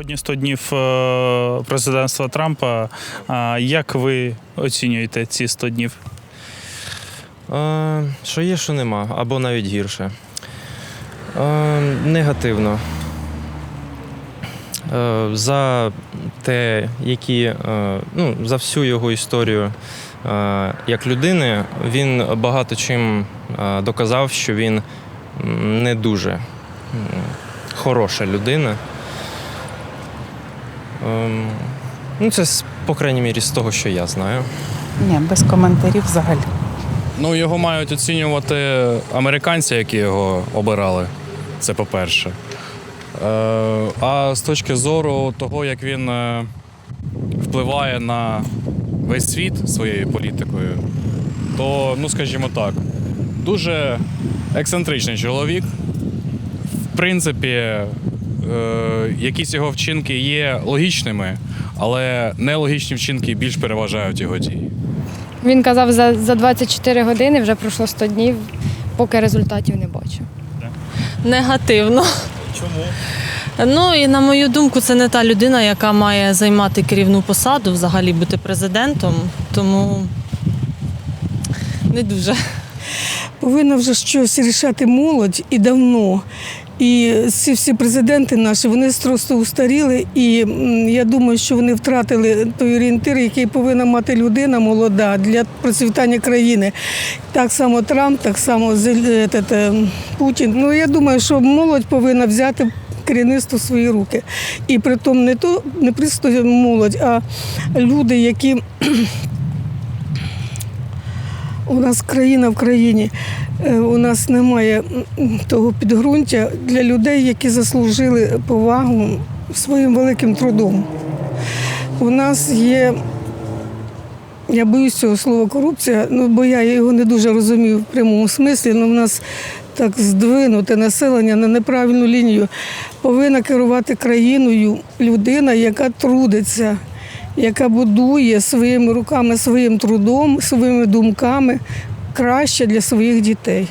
Сьогодні 100 днів е, президентства Трампа. Як ви оцінюєте ці 100 днів? Е, що є, що нема, або навіть гірше. Е, негативно. За те, які, ну, за всю його історію як людини, він багато чим доказав, що він не дуже хороша людина. Ем, ну, це, по крайній мірі, з того, що я знаю. Ні, без коментарів взагалі. Ну, його мають оцінювати американці, які його обирали. Це по-перше. Е, а з точки зору того, як він е, впливає на весь світ своєю політикою, то, ну скажімо так, дуже ексцентричний чоловік. Принципі, е, якісь його вчинки є логічними, але нелогічні вчинки більш переважають його дії. Він казав, за, за 24 години вже пройшло 100 днів, поки результатів не бачу. Негативно. Чому? Ну і на мою думку, це не та людина, яка має займати керівну посаду, взагалі бути президентом. Тому не дуже. Повинна вже щось рішати молодь і давно. І ці всі президенти наші, вони просто устаріли, і я думаю, що вони втратили той орієнтир, який повинна мати людина молода для процвітання країни. Так само Трамп, так само е, те, Путін. Ну я думаю, що молодь повинна взяти керівництво в свої руки. І при тому не то не просто молодь, а люди, які у нас країна в країні. Е, У нас немає того підґрунтя для людей, які заслужили повагу своїм великим трудом. У нас є, я боюсь цього слова корупція, ну бо я його не дуже розумію в прямому смислі, але в нас так здвинуте населення на неправильну лінію. Повинна керувати країною людина, яка трудиться, яка будує своїми руками, своїм трудом, своїми думками краще для своїх дітей.